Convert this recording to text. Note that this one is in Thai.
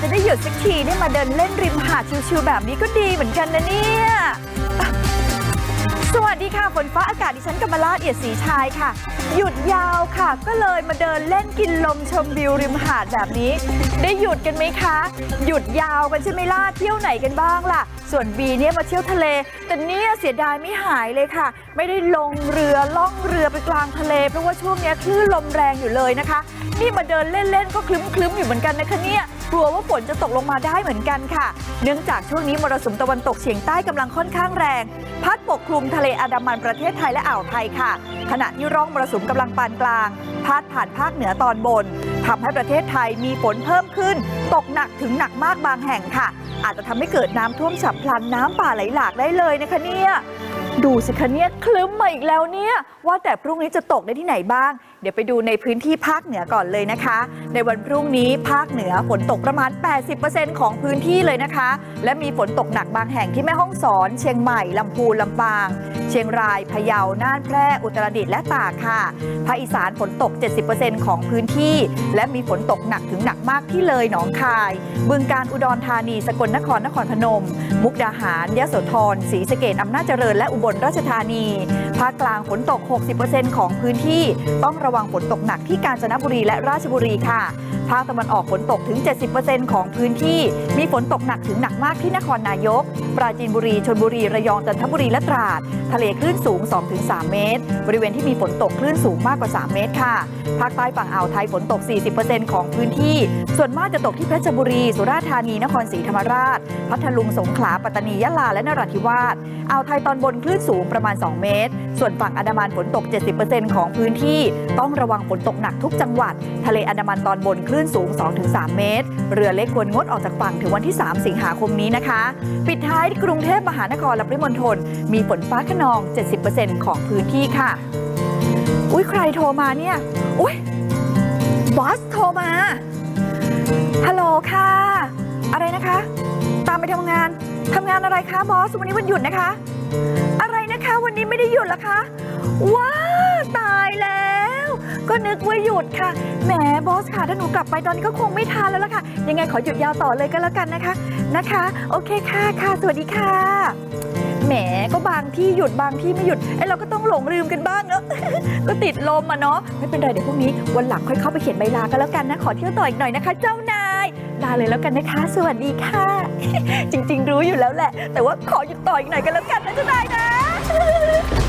จะได้หยุดสักทีได้มาเดินเล่นริมหาดชิวๆแบบนี้ก็ดีเหมือนกันนะเนี่ย สวัสดีค่ะฝนฟ้าอากาศดิฉันกำมลาดเอียดศรีชายค่ะ หยุดยาวค่ะ ก็เลยมาเดินเล่นกินลมชมวิวริมหาดแบบนี้ ได้หยุดกันไหมคะ หยุดยาวกันใช่ไหมล่ะเที่ยวไหนกันบ้างล่ะ ส่วนบีเนี่ยมาเที่ยวทะเล แต่เนี่ยเสียดายไม่หายเลยค่ะ ไม่ได้ลงเรือล่องเรือไปกลางทะเล เพราะว่าช่วงนี้คลื่นลมแรงอยู่เลยนะคะ นี่มาเดินเล่นๆก็คลึ้มๆอยู่เหมือนกันนะคะเนี่ยกลัวว่าฝนจะตกลงมาได้เหมือนกันค่ะ เนื่องจากช่วงนี้มรสุมตะวันตกเฉียงใต้กำลังค่อนข้างแรง พัดปกคลุมทะเลอันดามันประเทศไทยและอ่าวไทยค่ะ ขณะที่ร่องมรสุมกำลังปานกลาง พาดผ่านภาคเหนือตอนบน ทำให้ประเทศไทยมีฝนเพิ่มขึ้น ตกหนักถึงหนักมากบางแห่งค่ะ อาจจะทำให้เกิดน้ำท่วมฉับพลันน้ำป่าไหลหลากได้เลยนะคะเนี่ยดูสิคะเนี่ยคลึ้มมาอีกแล้วเนี่ยว่าแต่พรุ่งนี้จะตกได้ที่ไหนบ้าง เดี๋ยวไปดูในพื้นที่ภาคเหนือก่อนเลยนะคะ ในวันพรุ่งนี้ภาคเหนือฝนตกประมาณ 80%ของพื้นที่เลยนะคะ และมีฝนตกหนักบางแห่งที่แม่ฮ่องสอน เชียงใหม่ลำพูนลำปาง เชียงรายพะเยาน่านแพร่อุตรดิตถ์และตากค่ะภาคอีสานฝนตก 70%ของพื้นที่ และมีฝนตกหนักถึงหนักมากที่เลยหนองคาย บึงการอุดรธานีสกลนครนครพนม มุกดาหารยะโสธรศรีสะเกดอำนาจเจริญและอุบลราชธานี ภาคกลางฝนตก 60%ของพื้นที่ ต้องระวังฝนตกหนักที่กาญจนบุรีและราชบุรีค่ะ ภาคตะวันออกฝนตกถึง 70%ของพื้นที่ มีฝนตกหนักถึงหนักมากที่นครนายก ปราจีนบุรีชลบุรี ระยอง จันทบุรี และตราด ทะเลคลื่นสูง 2-3 เมตร บริเวณที่มีฝนตกคลื่นสูงมากกว่า 3 เมตรค่ะ ภาคใต้ฝั่งอ่าวไทยฝนตก 40%ของพื้นที่ ส่วนมากจะตกที่เพชรบุรี สุราษฎร์ธานี นครศรีธรรมราช พัทลุง สงขลา ปัตตานี ยะลา และนราธิวาส อ่าวไทยตอนบนคลื่นสูงประมาณ 2 เมตร ส่วนฝั่งอันดามันฝนตก 70%ของพื้นที่ ต้องระวังฝนตกหนักทุกจังหวัด ทะเลอันดามันตอนบนคลื่นสูง 2-3 เมตร เรือเล็กควรงดออกจากฝั่งถึงวันที่ 3 สิงหาคมนี้นะคะ ปิดท้ายที่กรุงเทพมหานครและปริมณฑลมีฝนฟ้าขนอง 70%ของพื้นที่ค่ะ อุ้ยใครโทรมาเนี่ย อุ้ยบอสโทรมา ฮัลโหลค่ะ อะไรนะคะ ตามไปทำงาน ทำงานอะไรคะบอส วันนี้วันหยุดนะคะ อะไรนะคะ วันนี้ไม่ได้หยุดเหรอคะ ว้าตายแล้ว ก็นึกว่าหยุดค่ะ แหมบอสค่ะถ้าหนูกลับไปตอนนี้ก็คงไม่ทันแล้วล่ะค่ะ ยังไงขอหยุดยาวต่อเลยก็แล้วกันนะคะ นะคะ โอเคค่ะค่ะ สวัสดีค่ะ แหมก็บางที่หยุดบางที่ไม่หยุดไอ้เราก็ต้องหลงลืมกันบ้างเนอะก็ติดลมอะเนาะ ไม่เป็นไรเดี๋ยวพรุ่งนี้วันหลังค่อยเข้าไปเขียนใบลากันแล้วกันนะ ขอเที่ยวต่ออีกหน่อยนะคะ เจ้านายลาเลยแล้วกันนะคะ สวัสดีค่ะ จริง ๆ รู้อยู่แล้วแหละ แต่ว่าขอหยุดต่ออีกหน่อยกันแล้วกันนะเจ้านายนะ